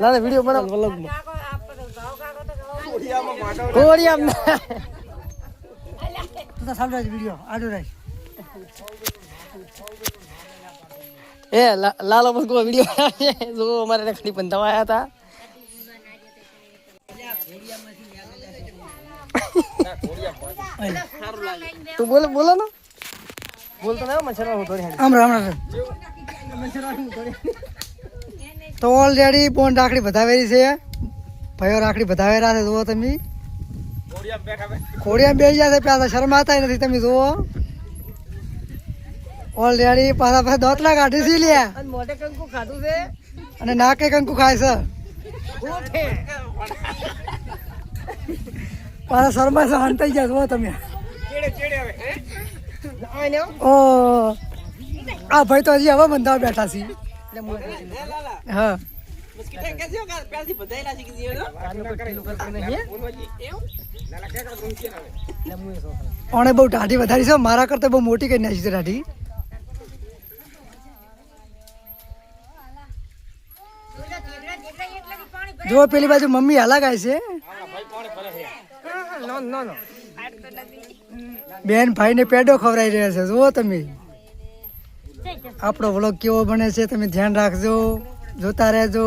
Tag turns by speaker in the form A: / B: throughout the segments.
A: ના વિડિયો બનાવ. વ્લોગમાં કોડિયામ ના
B: તું તો સાંભળો વિડિયો આડો રાખ.
A: એ લા- લાલો બસ કોઈ વીડિયો જો અમારે રખડી પણ દવાયા હતા. તું બોલે બોલો ને. બોલતો ના મચરા હું થોડી હમણાં
B: હમણાં મચરા હું રામ તો ઓલરેડી બોન રાખડી બતાવેલી છે. ભાઈઓ રાખડી બતાવેલા છે જુઓ તમે. ખોડિયા બેસી ગયા છે પાછા શરમાતા નથી તમે જુઓ. ઓલરેડી પાછા પાછા દોતલા કાઢી છે લ્યા.
A: અને મોઢે કંકુ ખાધું છે.
B: અને નાકે કંકુ ખાય છે. પાછા શરમા છે થઈ ગયા જુઓ તમે. ઓ. આ ભાઈ તો હજી હવે બંધાવા બેઠા છે.
A: એટલે
B: હા. ઓણે બહુ ટાઢી વધારી છે મારા કરતા બહુ મોટી કરી નાખી છે ટાઢી જો પેલી બાજુ મમ્મી હાલા ગાય છે.
A: બેન ભાઈ ને.
B: બેન ભાઈને પેડો ખવડાવી રહ્યા છે. જુઓ તમે. આપણો વ્લોગ કેવો બને છે તમે ધ્યાન રાખજો જોતા રહેજો.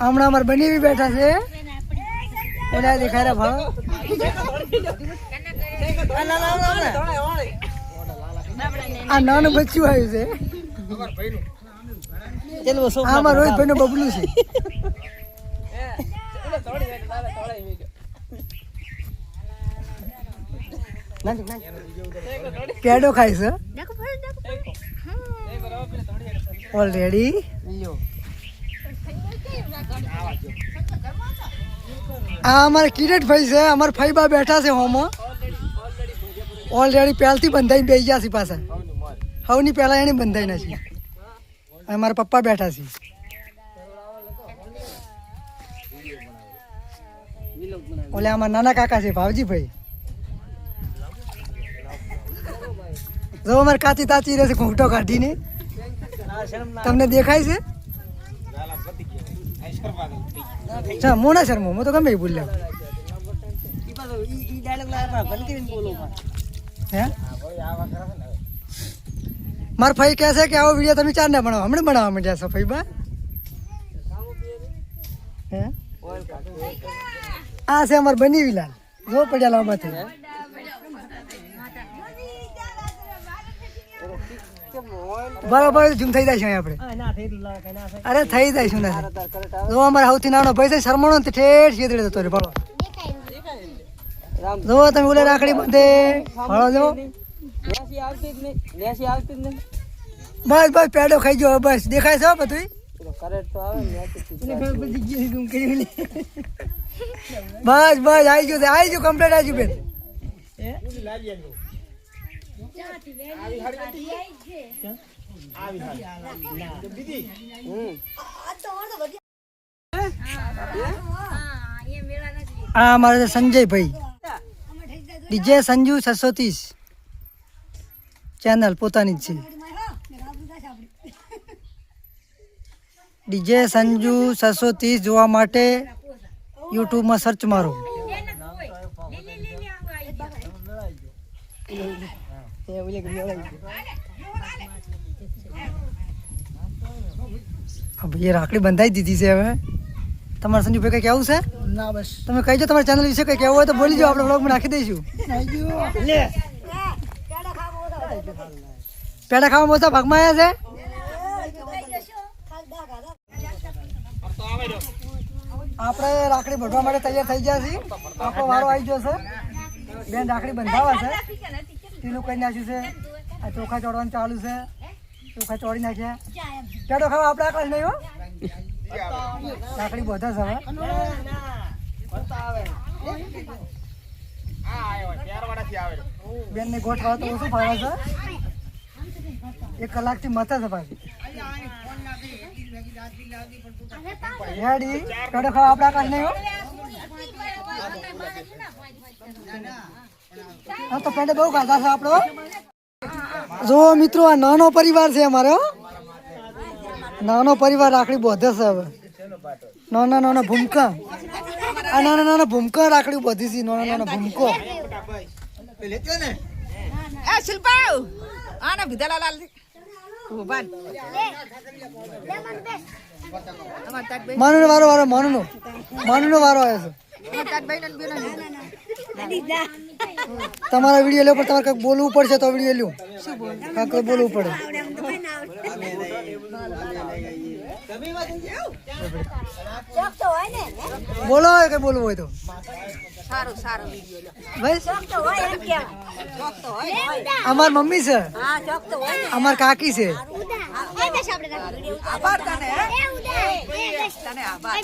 B: હમણાં અમારે બની બી બેઠા છે. એના દેખાય રહ્યા ભાવ. આ નાનું બચ્ચું આવ્યું છે. અમારા રોહિતભાઈ નું બબલું છે.
A: નાખ,
B: ખાઈશ ખાય છે? ઓલરેડી આ અમારા કિરેટ ભાઈ છે અમારા ફઈબા બેઠા છે હોમાં. ઓલરેડી પહેલથી બંધાઈને બેસી ગયા છે પાછા. હવની પહેલાં એને બંધાઈ નથી અને મારા પપ્પા બેઠા છે. ઓલે અમારા નાના કાકા છે ભાવજીભાઈ. જો અમારે કાચી તાચી રહેશે ઘૂંટો કાઢીને. તમને દેખાય છે? મોણા મોના શર્મો હું તો ગમે એ ભૂલ્યા
A: માર પાછો ઈ- ઈ dialogue લાયા હતા, બંધ કરીને બોલો માં.
B: હે? મારા ભાઈ કહે છે કે આવો વીડિયો તમે ચાર ના બનાવો. હમણાં બનાવવા માંડ્યા છો ફઈ બા આ છે અમાર બની વિલાલ. જો પડ્યા લાંબાથી. બરાબર જૂમ થઈ જાય છે આપણે. અરે થઈ જાય
A: તાર.
B: જો અમારે સૌથી નાનો ભાઈ છે શરમણો તે ઠેઠ છેતરે જતો રે ભાળો જો તમે ઓલે રાખડી બધે ભાળો જો
A: ન્યાસી આવતી જ નહીં, ન્યાસી આવતી જ નહીં.
B: બસ બસ પેડો ખાઈ ગયો બસ દેખાય છે બધું બસ બસ આવી ગયું છે આવી ગયું કમ્પ્લીટ આવી ગયું બેન. આ અમારે સંજયભાઈ. ડીજે સંજુ છસો ત્રીસ ચેનલ પોતાની જ છે. ડીજે સંજુ છસો ત્રીસ જોવા માટે યુટ્યુબમાં સર્ચ મારો. હવે રાખડી બંધાઈ દીધી છે હવે. તમારે સંજુભાઈ કઈ કેવું છે?
A: ના બસ.
B: તમે કહીજો તમારા ચેનલ વિશે કઈ કેવું હોય તો બોલી જાઓ આપણે બ્લોગમાં નાખી દઈશું. લે. પેડા ખાવા મોસા ભાગમાં આવ્યા છે? આપણે રાખડી ભરવા માટે તૈયાર થઈ ગયા છીએ. આપણો વારો આવી ગયો છે. બેન રાખડી બંધાવા છે. ટીલું કરી નાખ્યું છે. આ ચોખા ચોડવાનું ચાલુ છે. ચોખા ચોડી નાખ્યા. પેડો ખાવા આપણે આકાશ નહીં હો. લાકડી બધા છે બેન ને ગોઠ ખાવા તો ઓછું ફાવે છે. એક કલાકથી મતા છે પાછી. રેડી. પેડો ખાવા આપણે આકાશ નહીં હો. હા તો પેડે બહુ ખાધા છે આપણો જો મિત્રો આ નાનો પરિવાર છે અમારો. નાનો પરિવાર રાખડી બોધે છે હવે. નાના નાના ભૂમકા. આ નાના નાના ભૂમકા રાખડી બોધી છે નાના નાના ભૂમકો.
C: એ શિલ્પા આને ભીધેલા લાલ ઊભા અમાર
B: માનુનો વારો વારો માનુનો. માનુનો વારો આવ્યો છે. તમારા વીડિયો લે, પણ તમારે કંઈક બોલવું પડશે તો વીડિયો લ્યો. કાંક બોલવું પડે. બોલો કે બોલવું હોય તો.
C: સારું સારું. વીડિયો લો
B: ભાઈ
C: ચોક
B: અમાર મમ્મી છે.
C: હા ચોક તો હોય ને.
B: અમાર કાકી છે.
C: આભાર તને હે? તને આભાર